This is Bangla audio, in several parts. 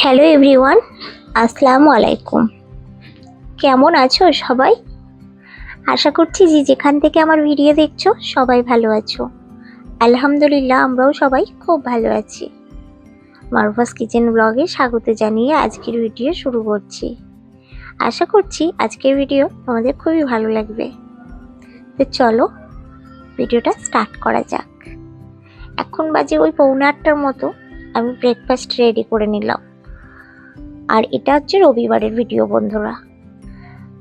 হ্যালো এভরিওয়ান, আসসালামু আলাইকুম। কেমন আছো সবাই? আশা করছি যে যেখান থেকে আমার ভিডিও দেখছ সবাই ভালো আছো। আলহামদুলিল্লাহ, আমরাও সবাই খুব ভালো আছি। মারুফাস কিচেন ব্লগে স্বাগত জানিয়ে আজকের ভিডিও শুরু করছি। আশা করছি আজকের ভিডিও তোমাদের খুবই ভালো লাগবে। তো চলো, ভিডিওটা স্টার্ট করা যাক। এখন বাজে ওই পৌনে আটটার মতো, আমি ব্রেকফাস্ট রেডি করে নিলাম। আর এটা হচ্ছে রবিবারের ভিডিও বন্ধুরা।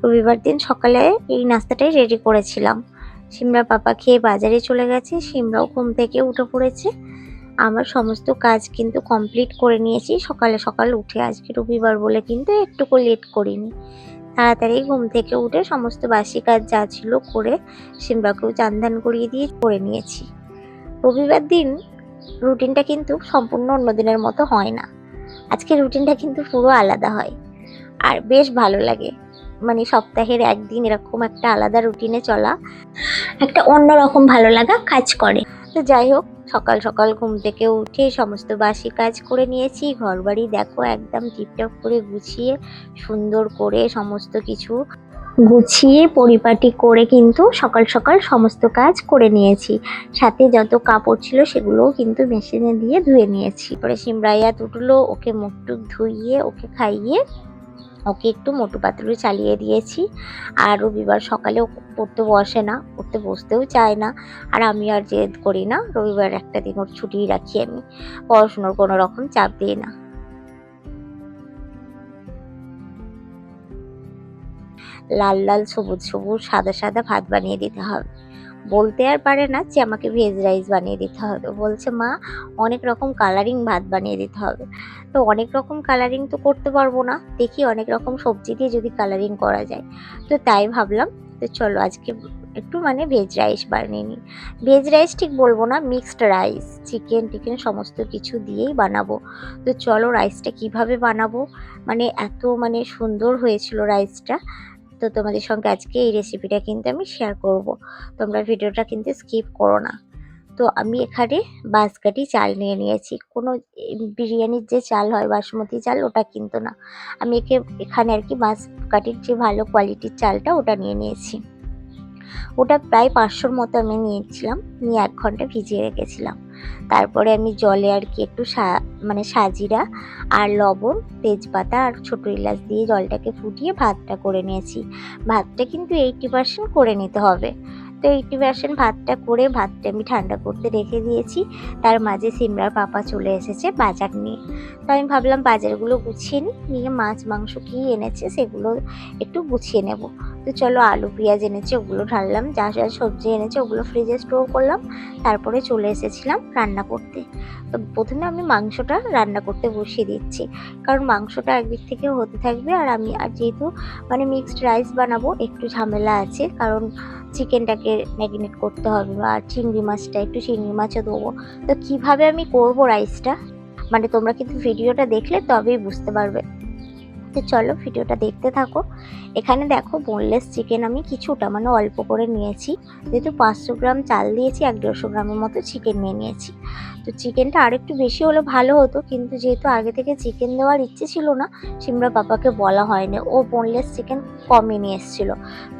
রবিবার দিন সকালে এই নাস্তাটাই রেডি করেছিলাম। সিমরা পাপা খেয়ে বাজারে চলে গেছে, সিমরাও ঘুম থেকে উঠে পড়েছে। আমার সমস্ত কাজ কিন্তু কমপ্লিট করে নিয়েছি। সকালে সকাল উঠে, আজকে রবিবার বলে কিন্তু একটুকু লেট করিনি। তাড়াতাড়ি ঘুম থেকে উঠে সমস্ত বাসি কাজ যা ছিল করে সিমরাকেও চান ধান করিয়ে দিয়ে করে নিয়েছি। রবিবার দিন রুটিনটা কিন্তু সম্পূর্ণ অন্য দিনের মতো হয় না। আজকে রুটিনটা কিন্তু পুরো আলাদা হয়। আর বেশ ভালো লাগে। মানে সপ্তাহের একদিন এরকম একটা আলাদা রুটিনে চলা। একটা অন্যরকম ভালো লাগা কাজ করে। তো যাই হোক, সকাল সকাল ঘুম থেকে উঠে সমস্ত বাসি কাজ করে নিয়েছি। ঘর বাড়ি দেখো, একদম টিপটপ করে গুছিয়ে সুন্দর করে সমস্ত কিছু গুছিয়ে পরিপাটি করে কিন্তু সকাল সকাল সমস্ত কাজ করে নিয়েছি। সাথে যত কাপড় ছিল সেগুলোও কিন্তু মেশিনে দিয়ে ধুয়ে নিয়েছি। পরে সিমরাইয়া উঠল ওকে মুখ টুক ধুইয়ে, ওকে খাইয়ে, ওকে একটু মোটু পাতলু চালিয়ে দিয়েছি। আর রবিবার সকালে ও পড়তে বসে না, পড়তে বসতেও চায় না। আর আমি আর জেদ করি না, রবিবার একটা দিন ওর ছুটি রাখি আমি। পড়াশুনোর কোনো রকম চাপ দিই না। লাল লাল, সবুজ সবুজ, সাদা সাদা ভাত বানিয়ে দিতে হবে। বলতে আর পারে না যে আমাকে ভেজ রাইস বানিয়ে দিতে হবে। বলছে, মা, অনেক রকম কালারিং ভাত বানিয়ে দিতে হবে। তো অনেক রকম কালারিং তো করতে পারব না। দেখি অনেক রকম সবজি দিয়ে যদি কালারিং করা যায়। তো তাই ভাবলাম তো চলো আজকে একটু মানে ভেজ রাইস বানিয়ে নিই। ভেজ রাইস ঠিক বলব না মিক্সড রাইস চিকেন টিকেন সমস্ত কিছু দিয়েই বানাবো। তো চলো রাইসটা কীভাবে বানাবো? মানে এত মানে সুন্দর হয়েছিল রাইসটা তো তোমাদের সঙ্গে আজকে এই রেসিপিটা কিন্তু আমি শেয়ার করব। তোমরা ভিডিওটা কিন্তু স্কিপ করো না। তো আমি এখানে বাঁশকাঠি চাল নিয়ে নিয়েছি। কোনো বিরিয়ানির যে চাল হয়, বাসমতি চাল, ওটা কিন্তু না। আমি একে, এখানে আর কি বাঁশকাঠির যে ভালো কোয়ালিটির চালটা, ওটা নিয়ে নিয়েছি। ওটা প্রায় পাঁচশোর মতো আমি নিয়েছিলাম। নিয়ে এক ঘণ্টা ভিজিয়ে রেখেছিলাম। তারপরে আমি জলে আর কি একটু মানে সাজিরা আর লবণ, তেজপাতা আর ছোটো এলাচ দিয়ে জলটাকে ফুটিয়ে ভাতটা করে নিয়েছি। ভাতটা কিন্তু এইটটি পার্সেন্ট করে নিতে হবে। তো এইটটি পার্সেন্ট ভাতটা করে ভাতটা আমি ঠান্ডা করতে রেখে দিয়েছি। তার মাঝে সিমরার পাপা চলে এসেছে বাজার নিয়ে। তো আমি ভাবলাম বাজারগুলো গুছিয়ে নিই, নিয়ে মাছ, মাংস কী এনেছে সেগুলো একটু গুছিয়ে নেব। তো চলো আলু, পেঁয়াজ এনেছে, ওগুলো ঢাললাম, যা যা সবজি এনেছে ওগুলো ফ্রিজে স্টোর করলাম, তারপরে চলে এসেছিলাম রান্না করতে। তো প্রথমে আমি মাংসটা রান্না করতে বসিয়ে দিচ্ছি, কারণ মাংসটা একদিক থেকে হতে থাকবে আর আমি, আর যেহেতু মানে মিক্সড রাইস বানাবো, একটু ঝামেলা আছে, কারণ চিকেনটাকে ম্যারিনেট করতে হবে বা চিংড়ি মাছটা, একটু চিংড়ি মাছও দেবো। তো কীভাবে আমি করব রাইসটা মানে তোমরা কিন্তু ভিডিওটা দেখলে তবেই বুঝতে পারবে। তো চলো ভিডিওটা দেখতে থাকো। এখানে দেখো বোনলেস চিকেন আমি কিছুটা মানে অল্প করে নিয়েছি। যেহেতু পাঁচশো গ্রাম চাল দিয়েছি, এক দেড়শো গ্রামের মতো চিকেন নিয়ে নিয়েছি। তো চিকেনটা আর একটু বেশি হলে ভালো হতো, কিন্তু যেহেতু আগে থেকে চিকেন দেওয়ার ইচ্ছে ছিল না, সিমরা পাপাকে বলা হয়নি। ও বোনলেস চিকেন কমই নিয়ে এসেছিল।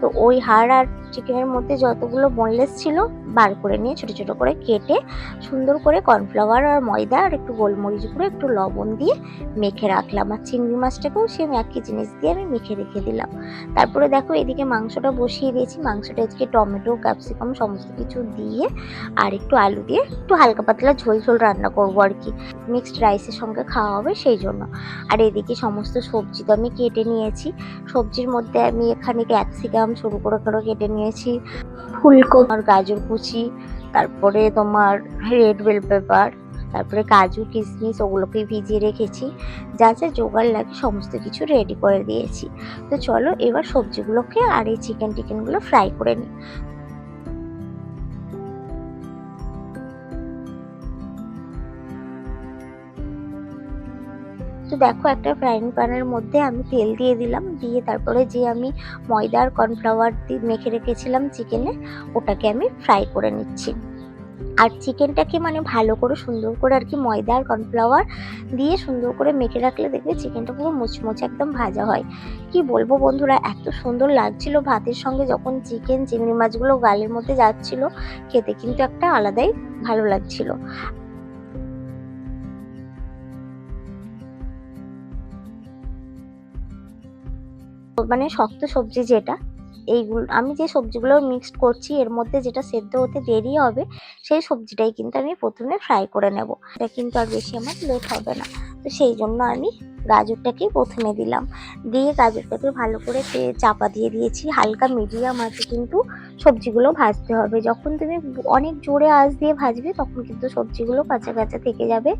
তো ওই হাড় আর চিকেনের মধ্যে যতগুলো বোনলেস ছিল, বার করে নিয়ে ছোটো ছোটো করে কেটে সুন্দর করে কর্নফ্লাওয়ার আর ময়দা আর একটু গোলমরিচ গুঁড়ো, একটু লবণ দিয়ে মেখে রাখলাম। আর চিংড়ি মাছটাকেও সেম একই জিনিস দিয়ে আমি মেখে রেখে দিলাম। তারপরে দেখো এদিকে মাংসটা বসিয়ে দিয়েছি। মাংসটা আজকে টমেটো, ক্যাপসিকাম সমস্ত কিছু দিয়ে আর একটু আলু দিয়ে একটু হালকা পাতলা ঝোল ঝোল রান্না করব আর কি। মিক্সড রাইসের সঙ্গে খাওয়া হবে সেই জন্য। আর এদিকে সমস্ত সবজি তো আমি কেটে নিয়েছি। সবজির মধ্যে আমি এখানে ক্যাপসিকাম ছোটো করে করে কেটে নিয়েছি। ফুলকপি। আর গাজর কুচি তারপরে তোমার রেড বেল পেপার তারপরে কাজু কিশমিশ ওগুলোকে ভিজিয়ে রেখেছি। যা যা জোগাড় লাগে সমস্ত কিছু রেডি করে দিয়েছি। তো চলো এবার সবজিগুলোকে আর এই চিকেন টিকেনগুলো ফ্রাই করে নিই। তো দেখো একটা ফ্রাইং প্যানের মধ্যে আমি তেল দিয়ে দিলাম। দিয়ে তারপরে যে আমি ময়দা আর কর্নফ্লাওয়ার দিয়ে মেখে রেখেছিলাম চিকেনে ওটাকে আমি ফ্রাই করে নিচ্ছি। আর চিকেনটাকে মানে ভালো করে সুন্দর করে আর কি ময়দা আর কর্নফ্লাওয়ার দিয়ে সুন্দর করে মেখে রাখলে দেখবে চিকেনটা পুরো মুচমুচে একদম ভাজা হয়। কি বলব বন্ধুরা, এত সুন্দর লাগছিল ভাতের সঙ্গে যখন চিকেন চিংড়ি মাছগুলো গালের মধ্যে যাচ্ছিল, খেতে কিন্তু একটা আলাদাই ভালো লাগছিল। মানে শক্ত সবজি যেটা, এইগুলো, আমি যে সবজিগুলো মিক্সড করছি, এর মধ্যে যেটা সেদ্ধ হতে দেরি হবে, সেই সবজিটাই কিন্তু আমি প্রথমে ফ্রাই করে নেব। এটা কিন্তু আর বেশি আমার লেট হবে না। তো সেই জন্য আমি গাজরটাকেই প্রথমে দিলাম দিয়ে গাজরটাকে ভালো করে চাপা দিয়ে দিয়েছি। হালকা মিডিয়াম আছে কিন্তু সবজিগুলো ভাজতে হবে। যখন তুমি অনেক জোরে আঁচ দিয়ে ভাজবে তখন কিন্তু সবজিগুলো কাঁচা কাঁচা থেকে যাবে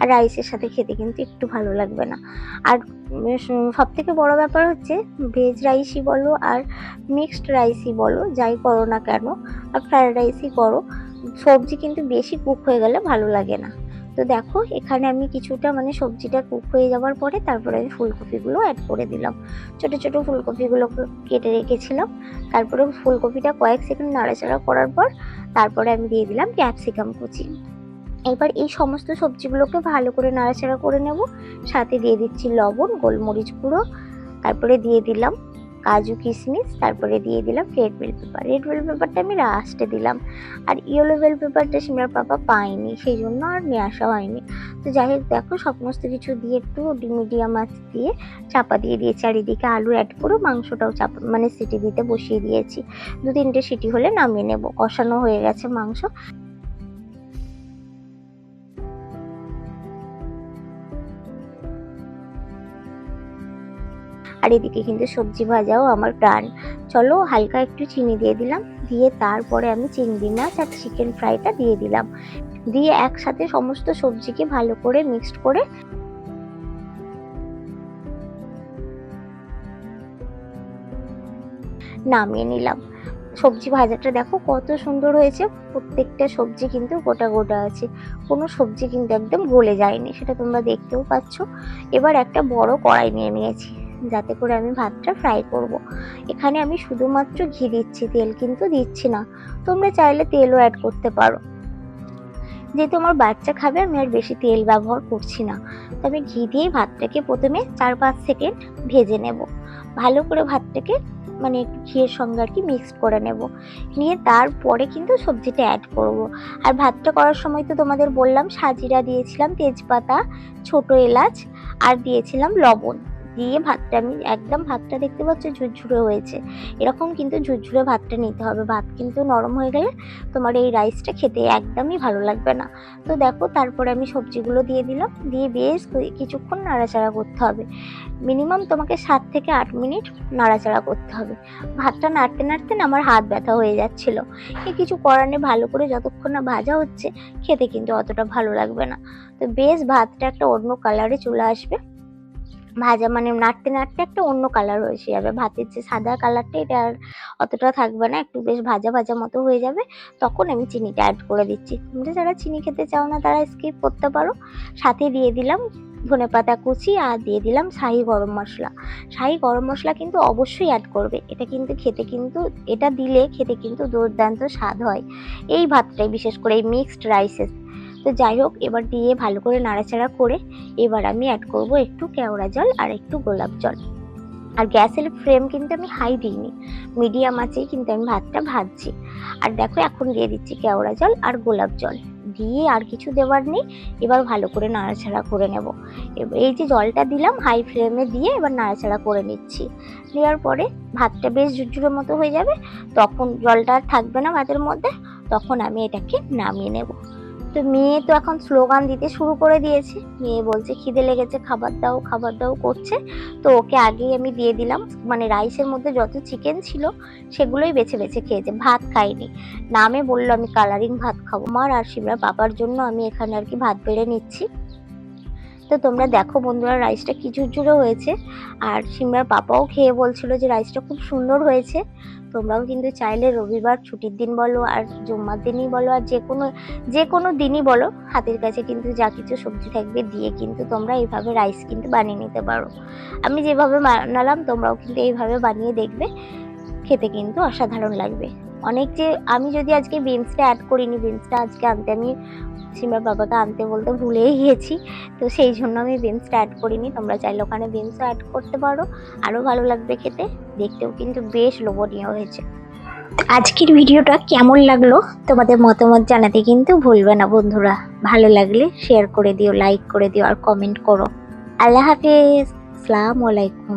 আর রাইসের সাথে খেতে কিন্তু একটু ভালো লাগবে না। আর সব থেকে বড় ব্যাপার হচ্ছে ভেজ রাইসই বলো আর মিক্সড রাইসই বলো, যাই করো না কেন, আর ফ্রায়েড রাইসই করো, সবজি কিন্তু বেশি কুক হয়ে গেলে ভালো লাগে না। তো দেখো, এখানে আমি কিছুটা মানে সবজিটা কুক হয়ে যাওয়ার পরে তারপরে আমি ফুলকপিগুলো অ্যাড করে দিলাম। ছোট ছোট ফুলকপিগুলো কেটে রেখেছিলাম। তারপরে ফুলকপিটা কয়েক সেকেন্ড নাড়াচাড়া করার পর তারপরে আমি দিয়ে দিলাম ক্যাপসিকাম কুচি। এবার এই সমস্ত সবজিগুলোকে ভালো করে নাড়াচাড়া করে নেব। সাথে দিয়ে দিচ্ছি লবণ, গোলমরিচ গুঁড়ো, তারপরে দিয়ে দিলাম কাজু কিশমিশ, তারপরে দিয়ে দিলাম red bell pepper red bell পেপারটা আমি লাস্টে দিলাম। আর ইয়েলো বেল পেপারটা সিমরার পাপা পায়নি সেই জন্য আর নিয়ে আসা হয়নি। তো যাই হোক, দেখো সমস্ত কিছু দিয়ে একটু মিডিয়াম আঁচ দিয়ে চাপা দিয়ে দিয়েছি। আর এদিকে আলু অ্যাড করে মাংসটাও চাপা মানে সিটি দিতে বসিয়ে দিয়েছি। দু তিনটে সিটি হলে নামিয়ে নেব। কষানো হয়ে গেছে মাংস। আর এদিকে কিন্তু সবজি ভাজাও আমার প্রাণ। চলো হালকা একটু চিনি দিয়ে দিলাম, দিয়ে তারপরে আমি চিংড়ি মাছ আর চিকেন ফ্রাইটা দিয়ে দিলাম। দিয়ে একসাথে সমস্ত সবজিকে ভালো করে মিক্সড করে নামিয়ে নিলাম। সবজি ভাজাটা দেখো কত সুন্দর হয়েছে, প্রত্যেকটা সবজি কিন্তু গোটা গোটা আছে। কোনো সবজি কিন্তু একদম গলে যায়নি, সেটা তোমরা দেখতেও পাচ্ছ। এবার একটা বড় কড়াই নিয়ে নিয়েছি। যাতে করে আমি ভাতটা ফ্রাই করব। এখানে আমি শুধুমাত্র ঘি দিচ্ছি, তেল কিন্তু দিচ্ছি না। তোমরা চাইলে তেলও অ্যাড করতে পারো। যেহেতু আমার বাচ্চা খাবে, আমি আর বেশি তেল ব্যবহার করছি না। তো আমি ঘি দিয়েই ভাতটাকে প্রথমে চার পাঁচ সেকেন্ড ভেজে নেব। ভালো করে ভাতটাকে মানে ঘিয়ের সঙ্গে আর কি মিক্সড করে নেব। নিয়ে তারপরে কিন্তু সবজিটা অ্যাড করব। আর ভাতটা করার সময় তো তোমাদের বললাম, সাজিরা দিয়েছিলাম তেজপাতা, ছোট এলাচ, আর দিয়েছিলাম লবণ। দিয়ে ভাতটা আমি একদম ভাতটা দেখতে পাচ্ছ ঝুরঝুরে হয়েছে। এরকম কিন্তু ঝুরঝুরে ভাতটা নিতে হবে। ভাত কিন্তু নরম হয়ে গেলে তোমার এই রাইসটা খেতে একদমই ভালো লাগবে না। তো দেখো, তারপরে আমি সবজিগুলো দিয়ে দিলাম। দিয়ে বেশ কিছুক্ষণ নাড়াচাড়া করতে হবে। মিনিমাম তোমাকে সাত থেকে আট মিনিট নাড়াচাড়া করতে হবে। ভাতটা নাড়তে নাড়তে না আমার হাত ব্যথা হয়ে যাচ্ছিল। কিছু করার নেই, ভালো করে যতক্ষণ না ভাজা হচ্ছে, খেতে কিন্তু অতটা ভালো লাগবে না। তো বেশ ভাতটা একটা অন্য কালারে চলে আসবে। ভাজা মানে নাড়তে নাড়তে একটা অন্য কালার এসে যাবে। ভাতের যে সাদা কালারটা এটা আর অতটা থাকবে না, একটু বেশ ভাজা ভাজা মতো হয়ে যাবে। তখন আমি চিনিটা অ্যাড করে দিচ্ছি। তোমরা যারা চিনি খেতে চাও না, তারা স্কিপ করতে পারো। সাথে দিয়ে দিলাম ধনে পাতা কুচি আর দিয়ে দিলাম শাহি গরম মশলা। শাহি গরম মশলা কিন্তু অবশ্যই অ্যাড করবে। এটা কিন্তু খেতে কিন্তু, এটা দিলে খেতে কিন্তু দুর্দান্ত স্বাদ হয়। এই ভাতটাই বিশেষ করে এই মিক্সড রাইসেস তো যাই হোক, এবার দিয়ে ভালো করে নাড়াচাড়া করে এবার আমি অ্যাড করব একটু কেওড়া জল আর একটু গোলাপ জল। আর গ্যাসের ফ্লেম কিন্তু আমি হাই দিইনি মিডিয়াম আছেই কিন্তু আমি ভাতটা ভাজছি। আর দেখো, এখন দিয়ে দিচ্ছি কেওড়া জল আর গোলাপ জল। দিয়ে আর কিছু দেওয়ার নেই, এবার ভালো করে নাড়াচাড়া করে নেব। এই যে জলটা দিলাম হাই ফ্লেমে দিয়ে এবার নাড়াচাড়া করে নিচ্ছি। দেওয়ার পরে ভাতটা বেশ ঝুরঝুরের মতো হয়ে যাবে, তখন জলটা আর থাকবে না ভাতের মধ্যে, তখন আমি এটাকে নামিয়ে নেব। তো মেয়ে তো এখন স্লোগান দিতে শুরু করে দিয়েছে। মেয়ে বলছে, খিদে লেগেছে, খাবার দাও খাবার দাও করছে। তো ওকে আগেই আমি দিয়ে দিলাম। মানে রাইসের মধ্যে যত চিকেন ছিল, সেগুলোই বেছে বেছে খেয়েছে। ভাত খাইনি। নামে বলল, আমি কালারিং ভাত খাব। মার আর শিবরা বাবার জন্য আমি এখানে আর কি ভাত বেড়ে নিচ্ছি। তো তোমরা দেখো বন্ধুরা রাইসটা কি ঝুরঝুরে হয়েছে। আর সিমরার পাপাও খেয়ে বলছিল যে রাইসটা খুব সুন্দর হয়েছে। তোমরাও কিন্তু চাইলে রবিবার ছুটির দিন বলো, আর জুম্মার দিনই বলো, আর যে কোনো যে কোনো দিনই বলো, হাতের কাছে কিন্তু যা কিছু সবজি থাকবে দিয়ে কিন্তু তোমরা এইভাবে রাইস কিন্তু বানিয়ে নিতে পারো। আমি যেভাবে বানালাম, তোমরাও কিন্তু এইভাবে বানিয়ে দেখবে। খেতে কিন্তু অসাধারণ লাগবে। অনেক যে, আমি যদি আজকে বিনসটা অ্যাড করিনি বিনসটা আজকে আনতে আমি সিমার বাবাকে আনতে বলতে ভুলেই গিয়েছি তো সেই জন্য আমি বিনসটা অ্যাড করিনি। তোমরা চাইলে ওখানে বিনসও অ্যাড করতে পারো। আরও ভালো লাগবে খেতে। দেখতেও কিন্তু বেশ লোভনীয় হয়েছে। আজকের ভিডিওটা কেমন লাগল? তোমাদের মতামত জানাতে কিন্তু ভুলবে না বন্ধুরা। ভালো লাগলে শেয়ার করে দিও লাইক করে দিও আর কমেন্ট করো। আল্লাহ হাফিজ। আসসালামু আলাইকুম।